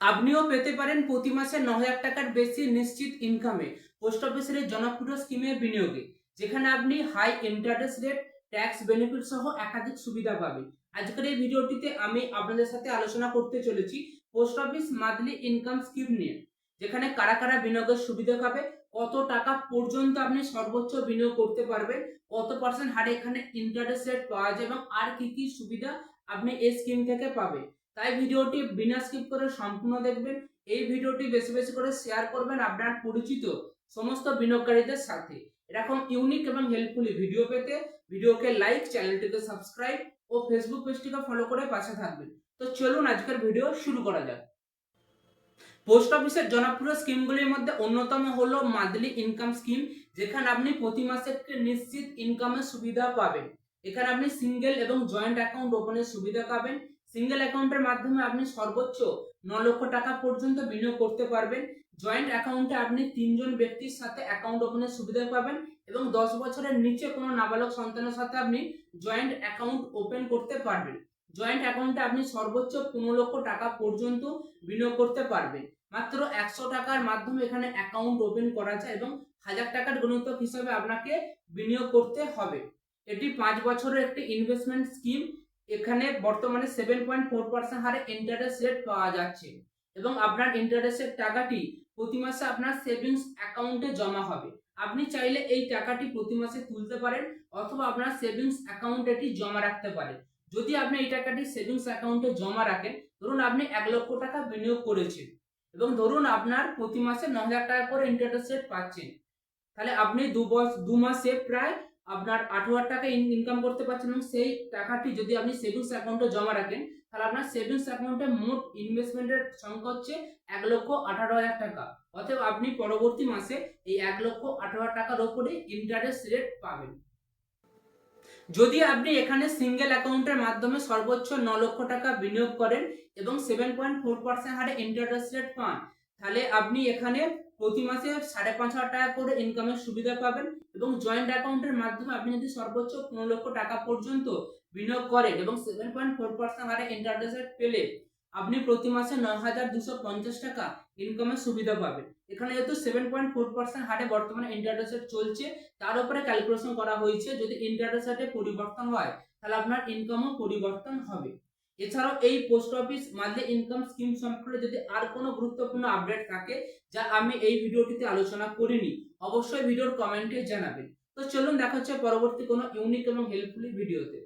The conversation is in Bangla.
আপনিও পেতে পারেন প্রতি মাসে ন হাজার টাকার বেশি নিশ্চিত ইনকামে পোস্ট অফিসের জনপ্রিয় স্কিমে বিনিয়োগে, যেখানে আপনি high interest rate tax benefit সহ একাধিক সুবিধা পাবেন। আজকের এই ভিডিওটিতে আমি আপনাদের সাথে আলোচনা করতে চলেছি post office monthly income scheme নিয়ে, যেখানে কারা কারা বিনিয়োগের সুবিধা পাবে, কত টাকা পর্যন্ত আপনি সর্বোচ্চ বিনিয়োগ করতে পারবেন, কত পার্সেন্ট হারে এখানে ইন্টারেস্ট রেট পাওয়া যায় এবং আর কি কি সুবিধা আপনি এই স্কিম থেকে পাবেন। তাই ভিডিওটি বিনা স্কিপ করে সম্পূর্ণ দেখবেন। এই ভিডিওটি বেশি বেশি করে শেয়ার করবেন আপনার পরিচিত সমস্ত বিনিয়োগকারীদের সাথে। এরকম ইউনিক এবং হেল্পফুলি ভিডিও পেতে ভিডিওকে লাইক চ্যানেলটিকে সাবস্ক্রাইব ও ফেসবুক পেজটিকে ফলো করে পাশে থাকবেন। তো চলুন আজকের ভিডিও শুরু করা যাক। পোস্ট অফিসের জনপ্রিয় স্কিমগুলির মধ্যে অন্যতম হলো মান্থলি ইনকাম স্কিম যেখানে আপনি প্রতি মাসে একটি নিশ্চিত ইনকামের সুবিধা পাবেন। এখানে আপনি সিঙ্গেল এবং জয়েন্ট অ্যাকাউন্ট ওপেনের সুবিধা পাবেন। সিঙ্গেল অ্যাকাউন্টের মাধ্যমে আপনি সর্বোচ্চ ন লক্ষ টাকা পর্যন্ত বিনিয়োগ করতে পারবেন। জয়েন্ট অ্যাকাউন্টে আপনি তিনজন ব্যক্তির সাথে অ্যাকাউন্ট ওপেনের সুবিধা পাবেন এবং দশ বছরের নিচে কোনো নাবালক সন্তানের সাথে আপনি জয়েন্ট অ্যাকাউন্ট ওপেন করতে পারবেন। জয়েন্ট অ্যাকাউন্টে আপনি সর্বোচ্চ পনেরো লক্ষ টাকা পর্যন্ত বিনিয়োগ করতে পারবেন। মাত্র একশো টাকার মাধ্যমে এখানে অ্যাকাউন্ট ওপেন করা যায় এবং হাজার টাকার গুণিতক হিসাবে আপনাকে বিনিয়োগ করতে হবে। এটি পাঁচ বছরের একটি ইনভেস্টমেন্ট স্কিম এখানে বর্তমানে সেভেন পয়েন্ট ফোর পার্সেন্ট হারে ইন্টারেস্ট রেট পাওয়া যাচ্ছে। এবং আপনার ইন্টারেস্টের টাকাটি প্রতি মাসে আপনার সেভিংস অ্যাকাউন্টে জমা হবে। আপনি চাইলে এই টাকাটি প্রতি মাসে তুলতে পারেন অথবা আপনার সেভিংস অ্যাকাউন্টে এটি জমা রাখতে পারেন। যদি আপনি এই টাকাটি সেভিংস অ্যাকাউন্টে জমা রাখেন, ধরুন আপনি এক লক্ষ টাকা বিনিয়োগ করেছেন এবং ধরুন আপনার প্রতি মাসে ন হাজার টাকা করে ইন্টারেস্ট রেট পাচ্ছেন। তাহলে আপনি দু বছর দু মাসে প্রায় আপনার আঠারো হাজার টাকা ইনকাম করতে পারছেন এবং সেই টাকাটি যদি আপনি সেভিংস অ্যাকাউন্টে জমা রাখেন, তাহলে আপনার সেভিংস অ্যাকাউন্টে মোট ইনভেস্টমেন্টের সংখ্যা হচ্ছে এক লক্ষ আঠারো হাজার টাকা। অতএব আপনি পরবর্তী মাসে এই এক লক্ষ আঠারো হাজার টাকার ওপরে ইন্টারেস্ট রেট পাবেন। যদি আপনি এখানে সিঙ্গেল অ্যাকাউন্টের মাধ্যমে সর্বোচ্চ ন লক্ষ টাকা বিনিয়োগ করেন এবং সেভেন পয়েন্ট ফোর পার্সেন্ট হারে ইন্টারেস্ট রেট পান তাহলে আপনি এখানে প্রতি মাসে সাড়ে পাঁচ হাজার টাকা করে ইনকামের সুবিধা পাবেন এবং জয়েন্ট অ্যাকাউন্টের মাধ্যমে আপনি যদি সর্বোচ্চ পনেরো লক্ষ টাকা পর্যন্ত বিনিয়োগ করেন এবং সেভেন পয়েন্ট ফোর পার্সেন্ট হারে ইন্টারেস্ট রেট পেলে আপনি প্রতি মাসে ন হাজার দুশো পঞ্চাশ টাকা ইনকামের সুবিধা পাবেন। এখানে যেহেতু সেভেন পয়েন্ট ফোর পার্সেন্ট হারে বর্তমানে ইন্টারেস্ট রেট চলছে, তার উপরে ক্যালকুলেশন করা হয়েছে, যদি ইন্টারেস্ট রেটে পরিবর্তন হয়, তাহলে আপনার ইনকামও পরিবর্তন হবে। এছাড়াও এই post office monthly income scheme সম্পর্কে যদি আর কোনো গুরুত্বপূর্ণ আপডেট থাকে, যা আমি এই ভিডিওটিতে আলোচনা করিনি, অবশ্যই ভিডিওর কমেন্টে জানাবেন। তো চলুন দেখা হচ্ছে পরবর্তী কোনো ইউনিক এবং হেল্পফুল ভিডিওতে